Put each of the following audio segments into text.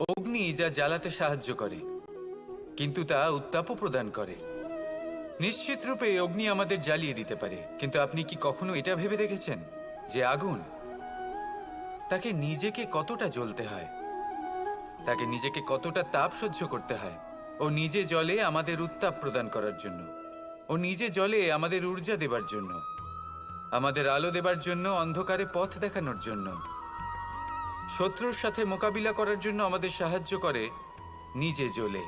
অগ্নি যা জ্বালাতে সাহায্য করে, কিন্তু তা উত্তাপও প্রদান করে। নিশ্চিত রূপে অগ্নি আমাদের জ্বালিয়ে দিতে পারে, কিন্তু আপনি কি কখনো এটা ভেবে দেখেছেন? যে আগুন, তাকে নিজেকে কতটা জ্বলতে হয়, তাকে নিজেকে কতটা তাপ সহ্য করতে হয়, ও নিজে জলে আমাদের উত্তাপ প্রদান করার জন্য, ও নিজে জলে আমাদের ঊর্জা দেবার জন্য, আমাদের আলো দেবার জন্য, অন্ধকারে পথ দেখানোর জন্য। শত্রুর সাথে মোকাবিলা করার জন্য আমাদের সাহায্য করে নিজে জ্বলে।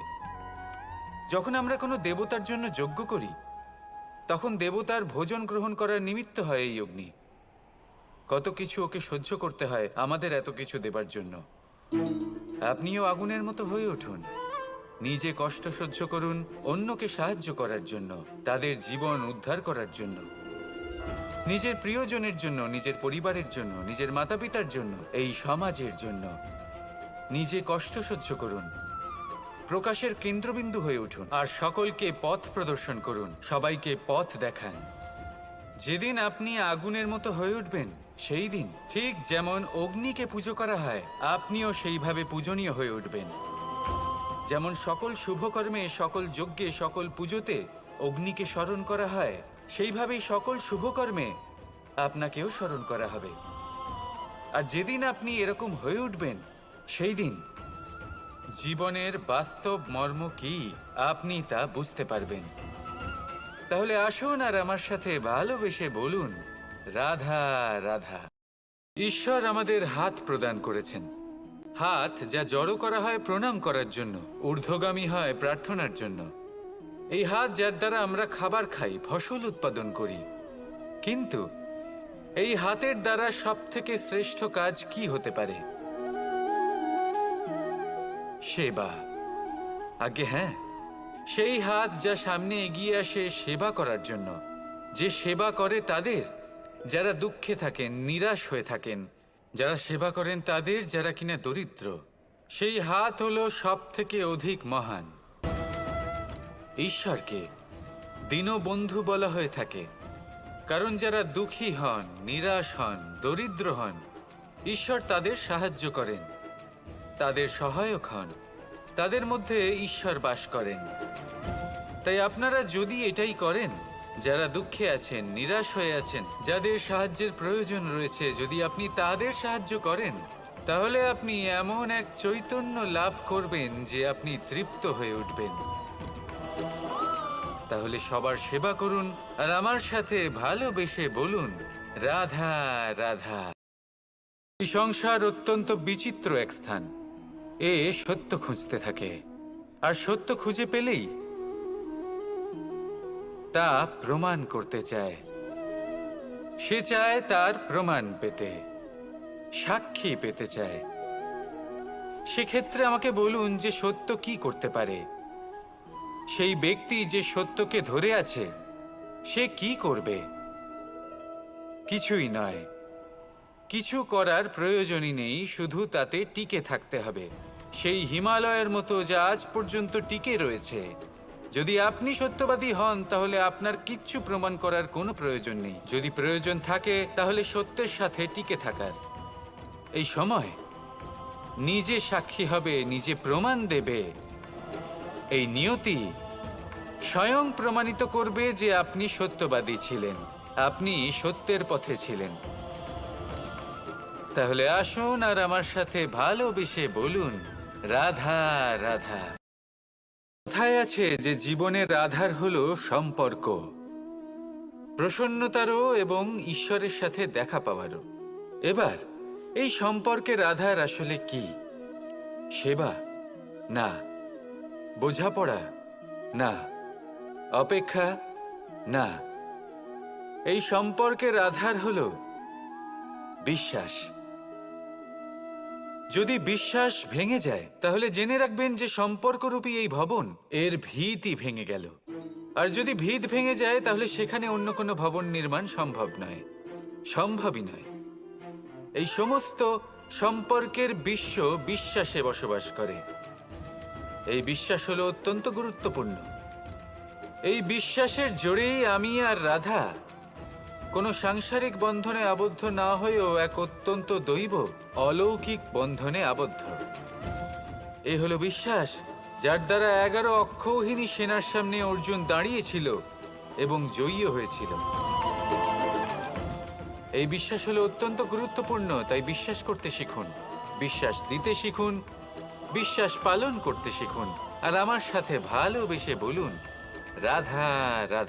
যখন আমরা কোনো দেবতার জন্য যজ্ঞ করি, তখন দেবতার ভোজন গ্রহণ করার নিমিত্ত হয় এই অগ্নি। কত কিছু ওকে সহ্য করতে হয় আমাদের এত কিছু দেবার জন্য। আপনিও আগুনের মতো হয়ে উঠুন। নিজে কষ্ট সহ্য করুন অন্যকে সাহায্য করার জন্য, তাদের জীবন উদ্ধার করার জন্য। নিজের প্রিয়জনের জন্য, নিজের পরিবারের জন্য, নিজের মাতা পিতার জন্য, এই সমাজের জন্য। নিজে কষ্ট সহ্য করুন। প্রকাশের কেন্দ্রবিন্দু হয়ে উঠুন আর সকলকে পথ প্রদর্শন করুন, সবাইকে পথ দেখান। যেদিন আপনি আগুনের মতো হয়ে উঠবেন, সেই দিন ঠিক যেমন অগ্নিকে পুজো করা হয়, আপনিও সেইভাবে পূজনীয় হয়ে উঠবেন। যেমন সকল শুভকর্মে, সকল যজ্ঞে, সকল পুজোতে অগ্নিকে স্মরণ করা হয়, সেইভাবেই সকল শুভকর্মে আপনাকেও স্মরণ করা হবে। আর যেদিন আপনি এরকম হয়ে উঠবেন, সেই দিন জীবনের বাস্তব মর্ম কি আপনি তা বুঝতে পারবেন। তাহলে আসুন আর আমার সাথে ভালোবেসে বলুন, রাধা রাধা। ঈশ্বর আমাদের হাত প্রদান করেছেন। হাত যা জড়ো করা হয় প্রণাম করার জন্য, ঊর্ধ্বগামী হয় প্রার্থনার জন্য। এই হাত যার দ্বারা আমরা খাবার খাই, ফসল উৎপাদন করি। কিন্তু এই হাতের দ্বারা সব থেকে শ্রেষ্ঠ কাজ কি হতে পারে? সেবা। আগে হ্যাঁ। সেই হাত যা সামনে এগিয়ে আসে সেবা করার জন্য। যে সেবা করে তাদের, যারা দুঃখে থাকেন, নিরাশ হয়ে থাকেন, যারা সেবা করেন তাদের, যারা কিনা দরিদ্র, সেই হাত হলো সব থেকে অধিক মহান। ঈশ্বরকে, দীনবন্ধু বলা হয়ে থাকে। কারণ যারা দুঃখী হন, নিরাশ হন, দরিদ্র হন, ঈশ্বর তাদের সাহায্য করেন। তাদের সহায়ক হন। তাদের মধ্যে ঈশ্বর বাস করেন। তাই আপনারা যদি এটাই করেন, যারা দুঃখে আছেন, নিরাশ হয়ে আছেন, যাদের সাহায্যের প্রয়োজন রয়েছে, যদি আপনি তাদের সাহায্য করেন, তাহলে আপনি এমন এক চৈতন্য লাভ করবেন যে আপনি তৃপ্ত হয়ে উঠবেন। তাহলে সবার সেবা করুন আর আমার সাথে ভালোবেসে বলুন, রাধা রাধা। এই সংসার অত্যন্ত বিচিত্র এক স্থান। এ সত্য খুঁজতে থাকে। আর সত্য খুঁজে পেলেই তা প্রমাণ করতে চায়। সে চায় তার প্রমাণ পেতে, সাক্ষী পেতে চায়। সেক্ষেত্রে আমাকে বলুন যে সত্য কি করতে পারে। সেই ব্যক্তি যে সত্যকে ধরে আছে, সে কি করবে? কিছুই নয়। কিছু করার প্রয়োজনই নেই, শুধু তাতে টিকে থাকতে হবে। সেই হিমালয়ের মতো যা আজ পর্যন্ত টিকে রয়েছে। যদি আপনি সত্যবাদী হন, তাহলে আপনার কিচ্ছু প্রমাণ করার কোনো প্রয়োজন নেই। যদি প্রয়োজন থাকে, তাহলে সত্যের সাথে টিকে থাকার। এই সময় নিজে সাক্ষী হবে, নিজে প্রমাণ দেবে। এই নিয়তি স্বয়ং প্রমাণিত করবে যে আপনি সত্যবাদী ছিলেন। আপনি সত্যের পথে ছিলেন। তাহলে আসুন আর আমার সাথে ভালোবেসে বলুন, রাধা রাধা। কোথায় আছে যে জীবনের আধার হলো সম্পর্ক? প্রসন্নতারও এবং ঈশ্বরের সাথে দেখা পাওয়ারও। এবার, এই সম্পর্কের আধার আসলে কি? সেবা? না বোঝাপড়া? না। অপেক্ষা? না। এই সম্পর্কের আধার হল বিশ্বাস। যদি বিশ্বাস ভেঙে যায়, তাহলে জেনে রাখবেন যে সম্পর্করূপী এই ভবন, এর ভিতই ভেঙে গেল। আর যদি ভিত ভেঙে যায়, তাহলে সেখানে অন্য কোনো ভবন নির্মাণ সম্ভব নয়। সম্ভবই নয়। এই সমস্ত সম্পর্কের বিশ্ব বিশ্বাসে বসবাস করে। এই বিশ্বাস হলো অত্যন্ত গুরুত্বপূর্ণ। এই বিশ্বাসের জোরেই আমি আর রাধা কোনো সাংসারিক বন্ধনে আবদ্ধ না হয়েও এক অত্যন্ত দৈব, অলৌকিক বন্ধনে আবদ্ধ। এই হলো বিশ্বাস, যার দ্বারা এগারো অক্ষৌহিনী সেনার সামনে অর্জুন দাঁড়িয়েছিল এবং জয়ী হয়েছিল। এই বিশ্বাস হলো অত্যন্ত গুরুত্বপূর্ণ, তাই বিশ্বাস করতে শিখুন। বিশ্বাস দিতে শিখুন বিশ্বাস পালন করতে শিখুন। আর আমার সাথে ভালোবেসে বলুন রাধা রাধা।